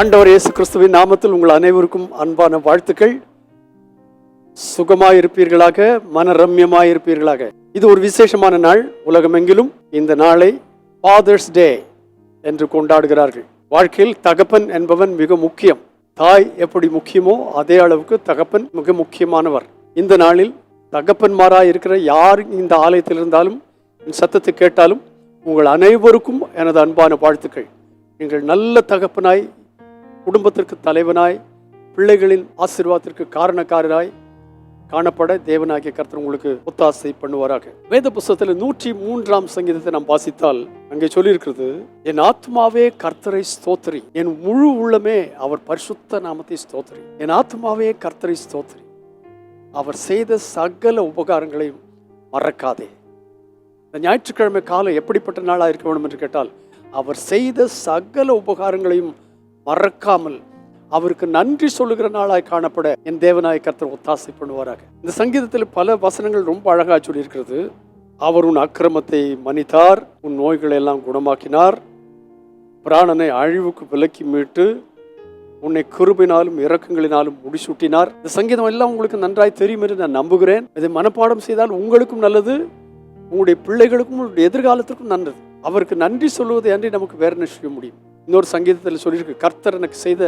அண்டவர் இயேசு கிறிஸ்துவின் நாமத்தில் உங்கள் அனைவருக்கும் அன்பான வாழ்த்துக்கள். சுகமாயிருப்பீர்களாக மனரம்யமாயிருப்பீர்களாக. இது ஒரு விசேஷமான நாள். உலகமெங்கிலும் இந்த நாளை ஃபாதர்ஸ் டே என்று கொண்டாடுகிறார்கள். வாழ்க்கையில் தகப்பன் என்பவன் மிக முக்கியம். தாய் எப்படி முக்கியமோ அதே அளவுக்கு தகப்பன் மிக முக்கியமானவர். இந்த நாளில் தகப்பன்மாராக இருக்கிற யார் இந்த ஆலயத்தில் இருந்தாலும் என் சத்தத்தை கேட்டாலும் உங்கள் அனைவருக்கும் எனது அன்பான வாழ்த்துக்கள். நீங்கள் நல்ல தகப்பனாய் குடும்பத்திற்கு தலைவனாய் பிள்ளைகளின் ஆசீர்வாதத்திற்கு காரணக்காரராய் காணப்பட தேவனாகிய கர்த்தர் உங்களுக்கு ஒத்தாசை பண்ணுவாராக. வேத புஸ்தகத்தில் நூற்றி மூன்றாம் சங்கீதத்தை நாம் வாசித்தால் அங்கே சொல்லியிருக்கிறது என் ஆத்மாவே கர்த்தரை ஸ்தோத்திரி. என் முழு உள்ளமே அவர் பரிசுத்த நாமத்தை ஸ்தோத்திரி. என் ஆத்மாவே கர்த்தரை ஸ்தோத்திரி. அவர் செய்த சகல உபகாரங்களையும் மறக்காதே. இந்த ஞாயிற்றுக்கிழமை காலம் எப்படிப்பட்ட நாளாக இருக்க வேண்டும் என்று கேட்டால் அவர் செய்த சகல உபகாரங்களையும் மறக்காமல் அவருக்கு நன்றி சொல்லுகிற நாளாய் காணப்பட என் தேவநாய கர்த்தர் ஒத்தாசை பண்ணுவாராக. இந்த சங்கீதத்தில் பல வசனங்கள் ரொம்ப அழகாக சொல்லியிருக்கிறது. அவர் உன் அக்கிரமத்தை மன்னித்தார் உன் நோய்களை எல்லாம் குணமாக்கினார் பிராணனை அழிவுக்கு விலக்கி மீட்டு உன்னை கிருபினாலும் இரக்கங்களினாலும் முடிசூட்டினார். இந்த சங்கீதம் எல்லாம் உங்களுக்கு நன்றாய் தெரியும் என்று நான் நம்புகிறேன். இதை மனப்பாடம் செய்தால் உங்களுக்கும் நல்லது உங்களுடைய பிள்ளைகளுக்கும் உங்களுடைய எதிர்காலத்திற்கும் நல்லது. அவருக்கு நன்றி சொல்லுவதை அன்றி நமக்கு வேற என்ன செய்ய முடியும்? இன்னொரு சங்கீதத்தில் சொல்லியிருக்கு கர்த்தர் எனக்கு செய்த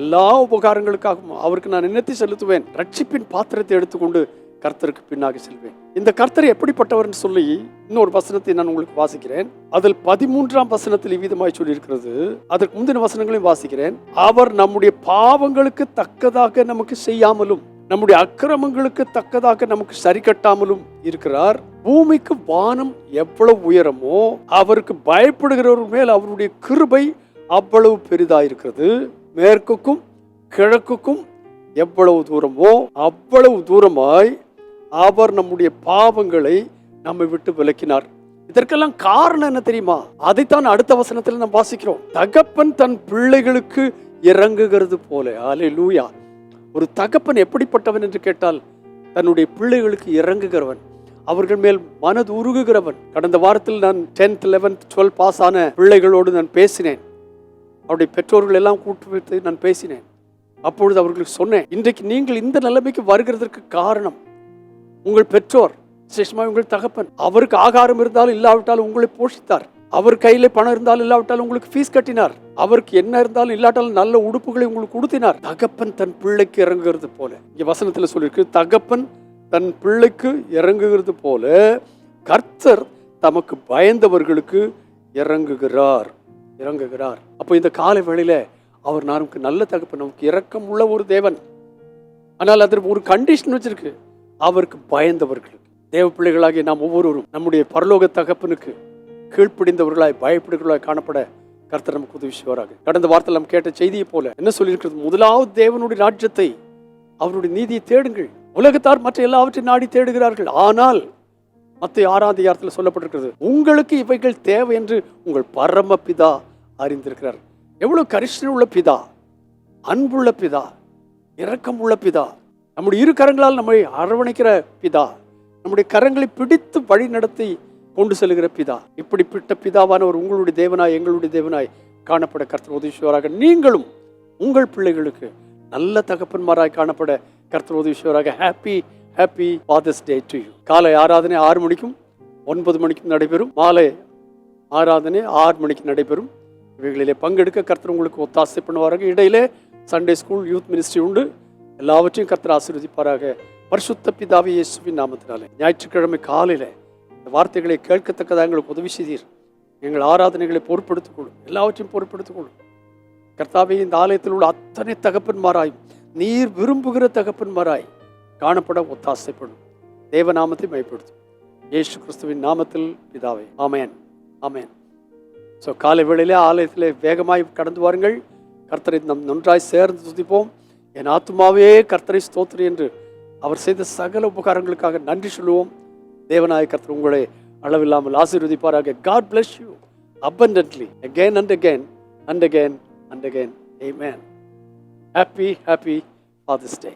எல்லா உபகாரங்களுக்காகவும் அவருக்கு நான் நினைத்து செலுத்துவேன். ரட்சிப்பின் பாத்திரத்தை எடுத்துக்கொண்டு கர்த்தருக்கு பின்னாக செல்வேன். இந்த கர்த்தர் எப்படிப்பட்டவர்னு சொல்லி இன்னொரு வசனத்தை நான் உங்களுக்கு வாசிக்கிறேன். அதில் பதிமூன்றாம் வசனத்தில் இவ்விதமாய் சொல்லியிருக்கிறது. அதற்கு முந்தின வசனங்களையும் வாசிக்கிறேன். அவர் நம்முடைய பாவங்களுக்கு தக்கதாக நமக்கு செய்யாமலும் நம்முடைய அக்கிரமங்களுக்கு தக்கதாக நமக்கு சரி கட்டாமலும் இருக்கிறார். பூமிக்கு வானம் எவ்வளவு உயரமோ அவருக்கு பயப்படுகிறவர் மேல் அவருடைய கிருபை அவ்வளவு பெரிதாயிருக்கிறது. மேற்குக்கும் கிழக்குக்கும் எவ்வளவு தூரமோ அவ்வளவு தூரமாய் அவர் நம்முடைய பாவங்களை நம்மை விட்டு விலக்கினார். இதற்கெல்லாம் காரணம் என்ன தெரியுமா? அதைத்தான் அடுத்த வசனத்தில் நாம் வாசிக்கிறோம். தகப்பன் தன் பிள்ளைகளுக்கு இறங்குகிறது போல. அலே லூயா ஒரு தகப்பன் எப்படிப்பட்டவன் என்று கேட்டால் தன்னுடைய பிள்ளைகளுக்கு இறங்குகிறவன் அவர்கள் மேல் மனது உருகுகிறவன். கடந்த வாரத்தில் நான் டென்த் லெவன்த் டுவெல் பாஸ் ஆன பிள்ளைகளோடு நான் பேசினேன். அவருடைய பெற்றோர்கள் எல்லாம் கூட்டு வைத்து நான் பேசினேன். அப்பொழுது அவர்களுக்கு சொன்னேன் இன்றைக்கு நீங்கள் இந்த நிலைமைக்கு வருகிறதற்கு காரணம் உங்கள் பெற்றோர் விசேஷமாக உங்கள் தகப்பன். அவருக்கு ஆகாரம் இருந்தாலும் இல்லாவிட்டாலும் உங்களை போஷித்தார். அவர் கையில பணம் இருந்தாலும் இல்லாவிட்டாலும் உங்களுக்கு ஃபீஸ் கட்டினார். அவருக்கு என்ன இருந்தாலும் இல்லாட்டாலும் நல்ல உடுப்புகளை உங்களுக்கு கொடுத்தினார் தகப்பன் தன் பிள்ளைக்கு இறங்குகிறது போல இங்க வசனத்துல சொல்லியிருக்கு தகப்பன் தன் பிள்ளைக்கு இறங்குகிறது போல கர்த்தர் தமக்கு பயந்தவர்களுக்கு இறங்குகிறார். இறங்குகிறார். அப்போ இந்த காலை வேளையில் அவர் நமக்கு நல்ல தகப்பு நமக்கு இரக்கம் உள்ள ஒரு தேவன். ஆனால் அதற்கு ஒரு கண்டிஷன் வச்சிருக்கு. அவருக்கு பயந்தவர்களுக்கு தேவ பிள்ளைகளாகிய நாம் ஒவ்வொருவரும் நம்முடைய பரலோக தகப்பனுக்கு கீழ்ப்பிடிந்தவர்களாய் பயப்படுகிறவர்களாய் காணப்பட கர்த்தர் நமக்கு உதவி செய்வாராக கடந்த வாரத்தில் நாம் கேட்ட செய்தியை போல என்ன சொல்லியிருக்கிறது? முதலாவது தேவனுடைய ராஜ்யத்தை அவருடைய நீதியை தேடுங்கள். உலகத்தார் மற்ற எல்லாவற்றையும் நாடி தேடுகிறார்கள். ஆனால் மற்ற ஆறாம் அதிகாரத்தில் சொல்லப்பட்டிருக்கிறது உங்களுக்கு இவைகள் தேவை என்று உங்கள் பரம பிதா அறிந்திருக்கிறார். எவ்வளவு கரிசனை உள்ள பிதா அன்புள்ள பிதா இரக்கம் உள்ள பிதா நம்முடைய இரு கரங்களால் நம்மை அரவணைக்கிற பிதா நம்முடைய கரங்களை பிடித்து வழி நடத்தி கொண்டு செல்கிற பிதா இப்படிப்பட்ட பிதாவானவர் உங்களுடைய தேவனாய் எங்களுடைய தேவனாய் காணப்பட கர்த்தர் உதவிசுவராக நீங்களும் உங்கள் பிள்ளைகளுக்கு நல்ல தகப்பன்மாராய் காணப்பட கர்த்தர் உதவிசுவராக happy happy father's day to you காலை ஆராதனை ஆறு மணிக்கும் ஒன்பது மணிக்கும் நடைபெறும். மாலை ஆராதனை ஆறு மணிக்கு நடைபெறும். இவைகளிலே பங்கெடுக்க கர்த்தர் உங்களுக்கு ஒத்தாசை பண்ணுவாராக. இடையிலே சண்டே ஸ்கூல் யூத் மினிஸ்ட்ரி உண்டு. எல்லாவற்றையும் கர்த்தர் ஆசீர்வதிப்பாராக. பரிசுத்த பிதாவி இயேசுவின் நாமத்தினாலே. ஞாயிற்றுக்கிழமை காலையில் இந்த வார்த்தைகளை கேட்கத்தக்கதாக எங்களுக்கு உதவி செய்தீர். எங்கள் ஆராதனைகளை பொறுப்படுத்திக் கொள்ளும் எல்லாவற்றையும் பொறுப்படுத்திக்கொள்ளும் கர்த்தாவே இந்த ஆலயத்தில் உள்ள அத்தனை தகப்பன்மாராய் நீர் விரும்புகிற தகப்பன்மாராய் காணப்பட ஒத்தாசைப்படும் தேவநாமத்தை மைப்படுத்தும் இயேசு கிறிஸ்துவின் நாமத்தில் பிதாவே. ஆமேன். ஆமேன். ஸோ காலை வேளையிலே ஆலயத்தில் வேகமாய் கடந்து வாருங்கள். கர்த்தரை நம் நன்றாய் சேர்ந்து துதிப்போம். என் ஆத்துமாவே கர்த்தரை ஸ்தோத்திரி என்று அவர் செய்த சகல உபகாரங்களுக்காக நன்றி சொல்லுவோம். தேவநாய கர்த்தர் உங்களை அளவில்லாமல் ஆசீர்வதிப்பாராக. God bless you abundantly again and again and again and again. Amen. Happy happy father's day